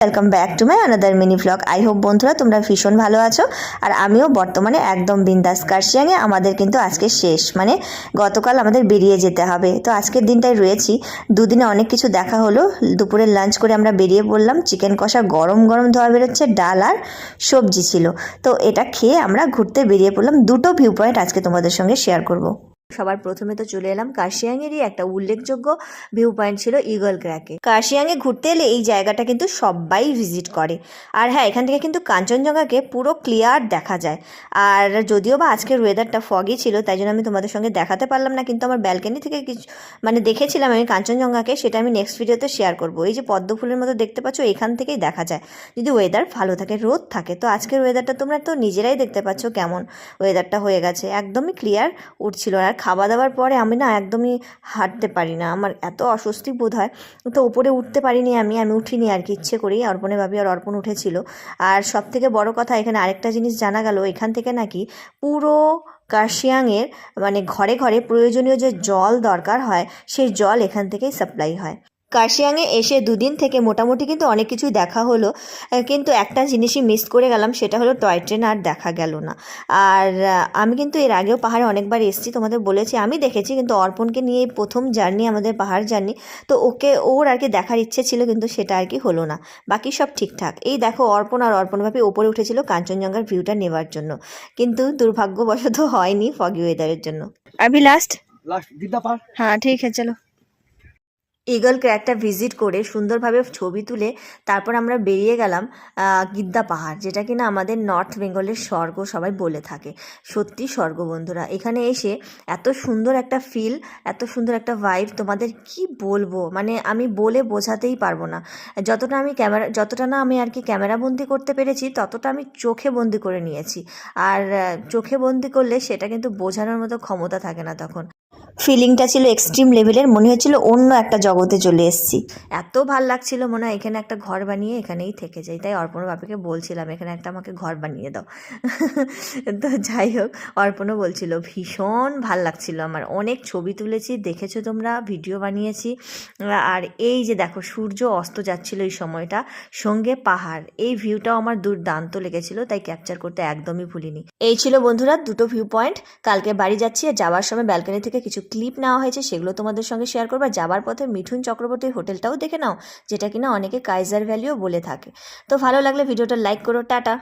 Welcome back to my another mini blog I hope বন্ধুরা তোমরা ভীষণ ভালো আছো। আর আমিও বর্তমানে একদম বিন্দাস। কার্শিয়াংয়ে আমাদের কিন্তু আজকে শেষ। মানে গতকাল আমাদের বেরিয়ে যেতে হবে। তো আজকের দিনটায় রয়েছি। দুদিনে অনেক কিছু দেখা হলো। দুপুরে লাঞ্চ করে আমরা বেরিয়ে পড়লাম। চিকেন কষা গরম গরম ধোয়া বেরোচ্ছে। ডাল আর সবজি ছিল। তো এটা খেয়ে আমরা ঘুরতে বেরিয়ে পড়লাম। দুটো ভিউ পয়েন্ট আজকে তোমাদের সঙ্গে শেয়ার করব। সবার প্রথমে তো চলে এলাম কার্শিয়াংয়েরই একটা উল্লেখযোগ্য ভিউ পয়েন্ট ছিল ইগল ক্র্যাকে কার্শিয়াংয়ে ঘুরতে এলে এই জায়গাটা কিন্তু সবাই ভিজিট করে। আর হ্যাঁ এখান থেকে কিন্তু কাঞ্চনজঙ্ঘাকে পুরো ক্লিয়ার দেখা যায়। আর যদিও বা আজকের ওয়েদারটা ফগি ছিল, তাই জন্য আমি তোমাদের সঙ্গে দেখাতে পারলাম না, কিন্তু আমার ব্যালকনি থেকে কিছু মানে দেখেছিলাম আমি কাঞ্চনজঙ্ঘাকে, সেটা আমি নেক্সট ভিডিওতে শেয়ার করব। এই যে পদ্ম ফুলের মতো দেখতে পাচ্ছ, এখান থেকেই দেখা যায়। যদি ওয়েদার ভালো থাকে, রোদ থাকে, তো আজকের ওয়েদারটা তোমরা তো নিজেরাই দেখতে পাচ্ছ কেমন ওয়েদারটা হয়ে গেছে। একদমই ক্লিয়ার উঠছিল আর খাওয়া দাওয়ার পরে আমি না একদমই হাঁটতে পারি না। আমার এত অস্বস্তি বোধ হয়। তো উপরে উঠতে পারিনি আমি আমি উঠিনি আর কি, ইচ্ছে করেই অর্পণে ভাবি আর অর্পণ উঠেছিল। আর সব থেকে বড় কথা, এখানে আরেকটা জিনিস জানা গেল, এখান থেকে নাকি পুরো কার্শিয়াংয়ের মানে ঘরে ঘরে প্রয়োজনীয় যে জল দরকার হয়, সেই জল এখান থেকেই সাপ্লাই হয়। কার্শিয়াংয়ে এসে দুদিন থেকে মোটামুটি কিন্তু অনেক কিছুই দেখা হলো। কিন্তু একটা জিনিসই মিস করে গেলাম সেটা হলো টয় ট্রেন আর দেখা গেল না। আর আমি কিন্তু এর আগেও পাহাড়ে অনেকবার এসেছি তোমাদের বলেছি আমি দেখেছি কিন্তু অর্পণকে নিয়ে প্রথম জার্নি আমাদের পাহাড় জার্নি তো ওকে ওর আর কি দেখার ইচ্ছে ছিল কিন্তু সেটা আর কি হলো না। বাকি সব ঠিকঠাক। এই দেখো অর্পণ আর অর্পণভাবে ওপরে উঠেছিল কাঞ্চনজঙ্ঘার ভিউটা নেওয়ার জন্য। কিন্তু দুর্ভাগ্যবশত হয়নি ফগি ওয়েদারের জন্য। আমি লাস্ট লাস্ট হ্যাঁ ঠিক আছে চলো। ইগল ক্র্যাকটা ভিজিট করে সুন্দরভাবে ছবি তুলে তারপর আমরা বেরিয়ে গেলাম গিদ্দা পাহাড়, যেটা কিনা আমাদের নর্থ বেঙ্গলের স্বর্গ সবাই বলে থাকে। সত্যি স্বর্গ বন্ধুরা, এখানে এসে এত সুন্দর একটা ফিল এত সুন্দর একটা ভাইব তোমাদের কি বলব? মানে আমি বলে বোঝাতেই পারব না। যতটা আমি ক্যামেরা, যতটা না আমি আর কি ক্যামেরা বন্দি করতে পেরেছি, ততটা আমি চোখে বন্দি করে নিয়েছি। আর চোখে বন্দি করলে সেটা কিন্তু বোঝানোর মতো ক্ষমতা থাকে না তখন। ফিলিংটা ছিল এক্সট্রিম লেভেলের মনে হচ্ছিল অন্য একটা জগতে চলে এসেছি। এত ভালো লাগছিল মনে হয়, এখানে একটা ঘর বানিয়ে এখানেই থেকে যাই। তাই অর্পণ বাপিকে বলছিলাম, এখানে একটা আমাকে ঘর বানিয়ে দাও। তো যাই হোক, অর্পণও বলছিল, ভীষণ ভালো লাগছিল আমার। অনেক ছবি তুলেছি, দেখেছ তোমরা, ভিডিও বানিয়েছি। আর এই যে দেখো, সূর্য অস্ত যাচ্ছিল এই সময়টা, সঙ্গে পাহাড়। এই ভিউটাও আমার দুর্দান্ত লেগেছিল, তাই ক্যাপচার করতে একদমই ভুলিনি। এই ছিল বন্ধুরা, দুটো ভিউ পয়েন্ট কালকে বাড়ি যাচ্ছি, আর যাওয়ার সময় ব্যালকনি থেকে কিছু ক্লিপ নেওয়া হয়েছে, সেগুলো তোমাদের সঙ্গে শেয়ার করব। যাবার পথে মিঠুন চক্রবর্তীর হোটেলটাও দেখে নাও, যেটা কিনা অনেকে কাইজার ভ্যালিও বলে থাকে। তো ভালো লাগলে ভিডিওটা লাইক করো, টাটা।